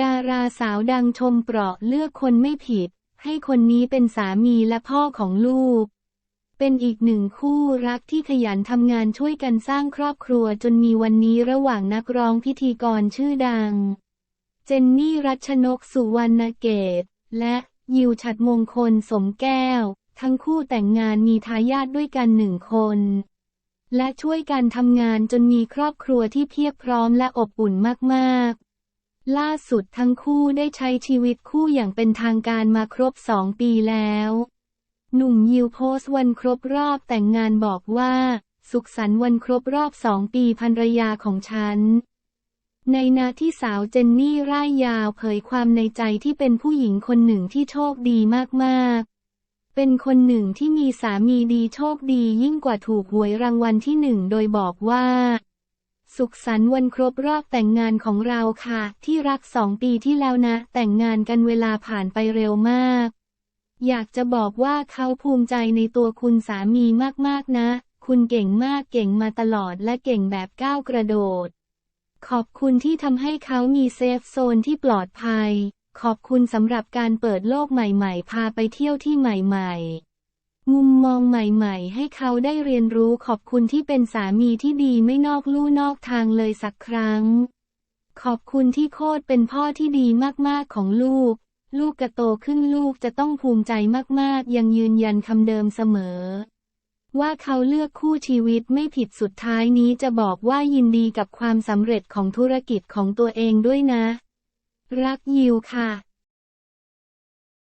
ดาราสาวดังชมเปราะเลือกคนไม่ผิด ให้คนนี้เป็นสามีและพ่อของลูก เป็นอีกหนึ่งคู่รักที่ขยันทำงานช่วยกันสร้างครอบครัวจนมีวันนี้ระหว่างนักร้องพิธีกรชื่อดัง เจนนี่รัชนกสุวรรณเกต และยิวฉัดมงคลสมแก้ว ทั้งคู่แต่งงานมีทายาทด้วยกันหนึ่งคน และช่วยกันทำงานจนมีครอบครัวที่เพียบพร้อมและอบอุ่นมากๆ ล่าสุดทั้งคู่ได้ใช้ชีวิตคู่อย่างเป็นทางการมาครบสองปีแล้ว หนุ่มยิวโพสต์วันครบรอบแต่งงานบอกว่า สุขสันต์วันครบรอบสองปีภรรยาของฉัน ในนาที่สาวเจนนี่ร่ายยาวเผยความในใจที่เป็นผู้หญิงคนหนึ่งที่โชคดีมากๆ เป็นคนหนึ่งที่มีสามีดีโชคดียิ่งกว่าถูกหวยรางวัลที่หนึ่งโดยบอกว่า สุขสันต์วันครบรอบแต่งงานของเราค่ะ ที่รักสองปีที่แล้วนะ แต่งงานกันเวลาผ่านไปเร็วมาก อยากจะบอกว่าเขาภูมิใจในตัวคุณสามีมากๆนะ คุณเก่งมากเก่งมาตลอดและเก่งแบบก้าวกระโดด ขอบคุณที่ทำให้เขามีเซฟโซนที่ปลอดภัย ขอบคุณสำหรับการเปิดโลกใหม่ ๆ พาไปเที่ยวที่ใหม่ ๆ มุมมองใหม่ๆ ให้เขาได้เรียนรู้ขอบคุณที่เป็นสามีที่ดีไม่นอกลู่นอกทางเลยสักครั้ง ขอบคุณที่โคตรเป็นพ่อที่ดีมากๆของลูก ลูกกระโตขึ้นลูกจะต้องภูมิใจมากๆ ยังยืนยันคำเดิมเสมอ ว่าเขาเลือกคู่ชีวิตไม่ผิดสุดท้ายนี้จะบอกว่ายินดีกับความสำเร็จของธุรกิจของตัวเองด้วยนะ รักยิวค่ะ